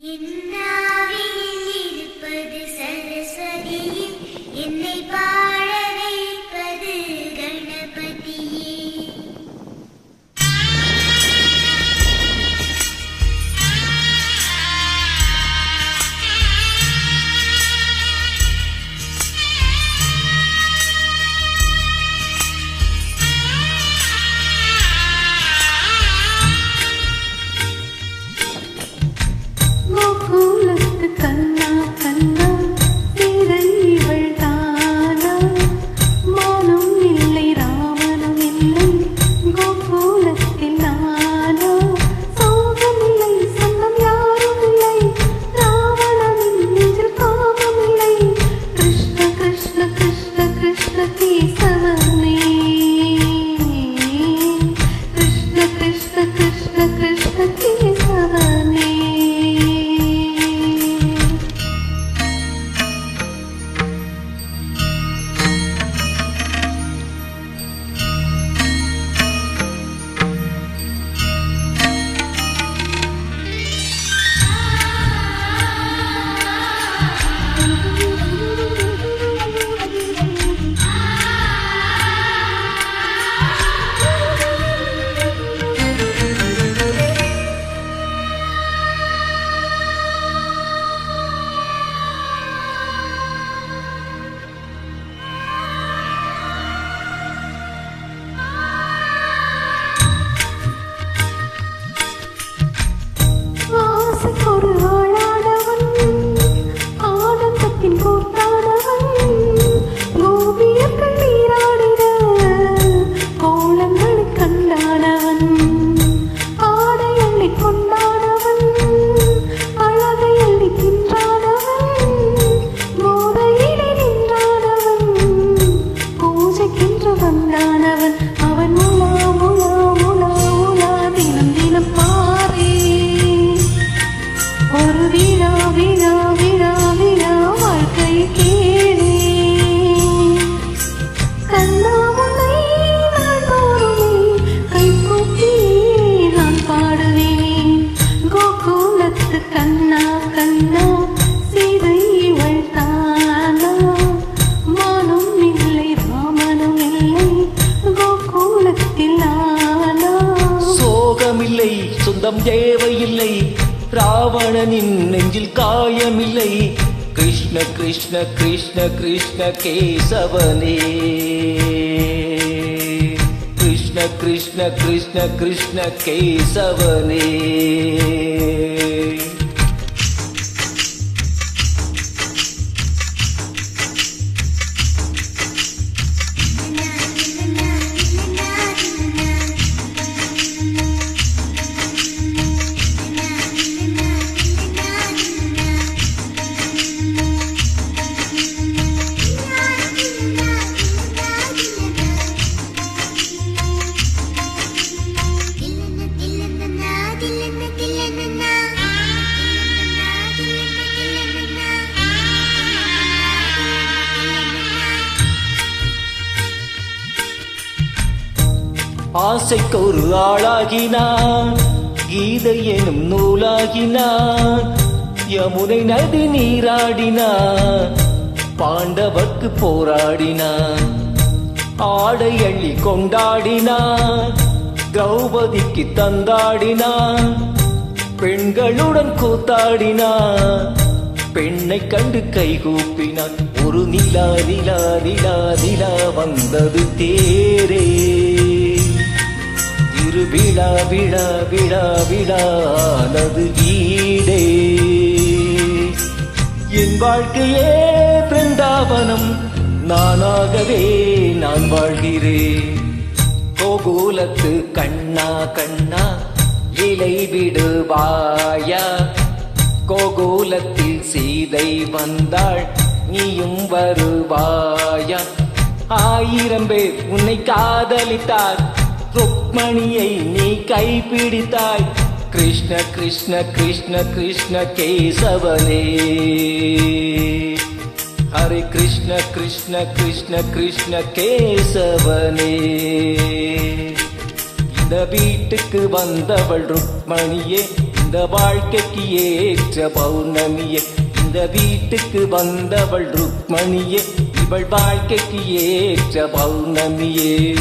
என்னாவில் இல்லை சொந்தம் தேவையில்லை. ராவணனின் நெஞ்சில் காயமில்லை. கிருஷ்ண கிருஷ்ண கிருஷ்ண கிருஷ்ண கேசவனே. கிருஷ்ண கிருஷ்ண கிருஷ்ண கிருஷ்ண கேசவனே. ஆசைக்கு ஒரு ஆளாகினான் கீதை எனும் நூலாகினான் யமுனை நதி நீராடினான் பாண்டவர்க்கு போராடினான் ஆடை அள்ளி கொண்டாடினான் திரௌபதிக்கு தந்தாடினான் பெண்களுடன் கூத்தாடினான் பெண்ணை கண்டு கைகூப்பினான். ஒரு நிலா நிலா நிலா நிலா வந்தது தேரே. விழா விழா விழா விழானது வீடே. என் வாழ்க்கையே பிருந்தாவனம் நானாகவே நான் வாழ்கிறேன். கோகுலத்து கண்ணா கண்ணா இலை விடுவாயா? கோகுலத்தில் சீதை வந்தாள் நீயும் வருவாயா? ஆயிரம் பேர் உன்னை காதலித்தார் ருக்மணியை நீ கைப்பிடித்தாய். கிருஷ்ண கிருஷ்ண கிருஷ்ண கிருஷ்ண கேசவனே. ஹரி கிருஷ்ண கிருஷ்ண கிருஷ்ண கிருஷ்ண கேசவனே. இந்த வீட்டுக்கு வந்தவள் ருக்மணியே இந்த வாழ்க்கைக்கு ஏற்ற பௌர்ணமியே. இந்த வீட்டுக்கு வந்தவள் ருக்மணியே இவள் வாழ்க்கைக்கு ஏற்ற பௌர்ணமியே.